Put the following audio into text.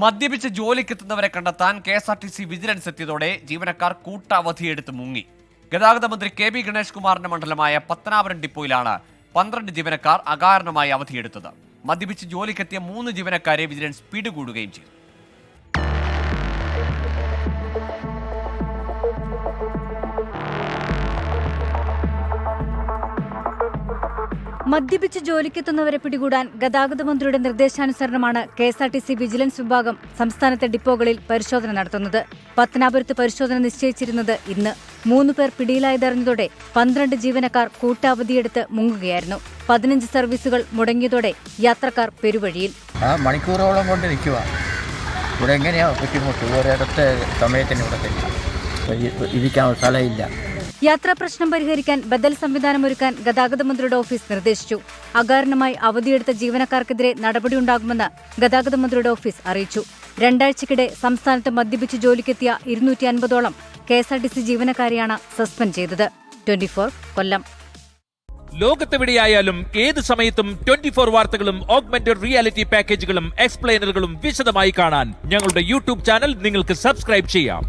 മദ്യപിച്ച് ജോലിക്കെത്തുന്നവരെ കണ്ടെത്താൻ K S R T C vigilance എത്തിയതോടെ ജീവനക്കാർ കൂട്ടാവധിയെടുത്ത് മുങ്ങി. ഗതാഗത മന്ത്രി കെ ബി ഗണേഷ് കുമാറിന്റെ മണ്ഡലമായ പത്തനാപുരം ഡിപ്പോയിലാണ് പന്ത്രണ്ട് ജീവനക്കാർ അകാരണമായി അവധിയെടുത്തത്. മദ്യപിച്ച് ജോലിക്കെത്തിയ മൂന്ന് ജീവനക്കാരെ വിജിലൻസ് പിടികൂടുകയും ചെയ്തു. മദ്യപിച്ച് ജോലിക്കെത്തുന്നവരെ പിടികൂടാൻ ഗതാഗത മന്ത്രിയുടെ നിർദ്ദേശാനുസരണമാണ് K S R T C vigilance വിഭാഗം സംസ്ഥാനത്തെ ഡിപ്പോകളിൽ പരിശോധന നടത്തുന്നത്. പത്തനാപുരത്ത് പരിശോധന നിശ്ചയിച്ചിരുന്നത് ഇന്ന്. മൂന്ന് പേർ പിടിയിലായതറിഞ്ഞതോടെ പന്ത്രണ്ട് ജീവനക്കാർ കൂട്ടാവധിയെടുത്ത് മുങ്ങുകയായിരുന്നു. പതിനഞ്ച് സർവീസുകൾ മുടങ്ങിയതോടെ യാത്രക്കാർ പെരുവഴിയിൽ. മണിക്കൂറോളം കൊണ്ട് നിൽക്കുക. ഇവിടെ എങ്ങനെയാ ബുദ്ധിമുട്ട്? സമയത്തിന് ഇരിക്കാൻ സ്ഥലമില്ല. യാത്രാ പ്രശ്നം പരിഹരിക്കാൻ ബദൽ സംവിധാനം ഒരുക്കാൻ ഗതാഗത മന്ത്രിയുടെ ഓഫീസ് നിർദ്ദേശിച്ചു. അകാരണമായി അവധിയെടുത്ത ജീവനക്കാർക്കെതിരെ നടപടിയുണ്ടാകുമെന്ന് ഗതാഗത മന്ത്രിയുടെ ഓഫീസ് അറിയിച്ചു. രണ്ടാഴ്ചക്കിടെ സംസ്ഥാനത്ത് മദ്യപിച്ച് ജോലിക്കെത്തിയ ഇരുന്നൂറ്റി അൻപതോളം K S R T C ജീവനക്കാരെയാണ് suspend ചെയ്തത്. ട്വന്റി കൊല്ലം. ലോകത്തെവിടെയായാലും ഏത് സമയത്തും ട്വന്റി ഫോർ വാർത്തകളും ഓഗ്മെന്റഡ് റിയാലിറ്റി പാക്കേജുകളും എക്സ്പ്ലെയിനറുകളും വിശദമായി കാണാൻ ഞങ്ങളുടെ യൂട്യൂബ് ചാനൽ നിങ്ങൾക്ക് സബ്സ്ക്രൈബ് ചെയ്യാം.